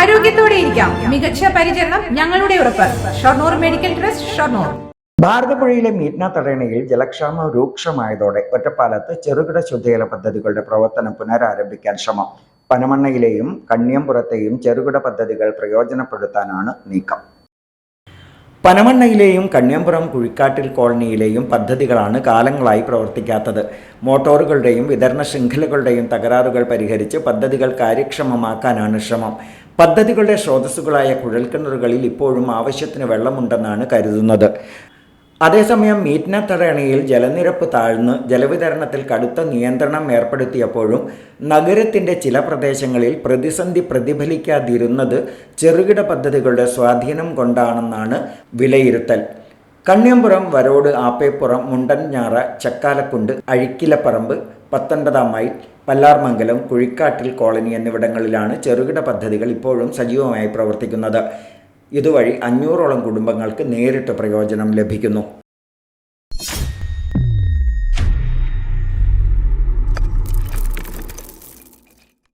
ആരോഗ്യത്തോടെ ഇരിക്കാം. മികച്ച പരിചരണം ഞങ്ങളുടെ ഉറപ്പ്. Shoranur medical trust Shoranur. ഭാരതപ്പുഴയിലെ Meetna തടയണയിൽ ജലക്ഷാമം രൂക്ഷമായതോടെ ഒറ്റപ്പാലത്ത് ചെറുകിട ശുദ്ധജല പദ്ധതികളുടെ പ്രവർത്തനം പുനരാരംഭിക്കാൻ ശ്രമം. പനമണ്ണയിലെയും കണ്ണിയമ്പുറത്തെയും ചെറുകിട പദ്ധതികൾ പ്രയോജനപ്പെടുത്താനാണ് നീക്കം. പനമണ്ണയിലെയും കണ്ണിയമ്പുറം കുഴിക്കാട്ടിൽ കോളനിയിലെയും പദ്ധതികളാണ് കാലങ്ങളായി പ്രവർത്തിക്കാത്തത്. മോട്ടോറുകളുടെയും വിതരണ ശൃംഖലകളുടെയും തകരാറുകൾ പരിഹരിച്ച് പദ്ധതികൾ കാര്യക്ഷമമാക്കാനാണ് ശ്രമം. പദ്ധതികളുടെ സ്രോതസ്സുകളായ കുഴൽക്കിണറുകളിൽ ഇപ്പോഴും ആവശ്യത്തിന് വെള്ളമുണ്ടെന്നാണ് കരുതുന്നത്. അതേസമയം മീറ്റ്ന തടയണയിൽ ജലനിരപ്പ് താഴ്ന്ന് ജലവിതരണത്തിൽ കടുത്ത നിയന്ത്രണം ഏർപ്പെടുത്തിയപ്പോഴും നഗരത്തിന്റെ ചില പ്രദേശങ്ങളിൽ പ്രതിസന്ധി പ്രതിഫലിക്കാതിരുന്നത് ചെറുകിട പദ്ധതികളുടെ സ്വാധീനം കൊണ്ടാണെന്നാണ് വിലയിരുത്തൽ. കണ്ണിയമ്പുറം വരോട് ആപ്പേപ്പുറം മുണ്ടൻഞാറ ചക്കാലക്കുണ്ട് അഴിക്കിലപ്പറമ്പ് പത്തൊൻപതാം മൈൽ പല്ലാർമംഗലം കുഴിക്കാട്ടിൽ കോളനി എന്നിവിടങ്ങളിലാണ് ചെറുകിട പദ്ധതികൾ ഇപ്പോഴും സജീവമായി പ്രവർത്തിക്കുന്നത്. ഇതുവഴി അഞ്ഞൂറോളം കുടുംബങ്ങൾക്ക് നേരിട്ട് പ്രയോജനം ലഭിക്കുന്നു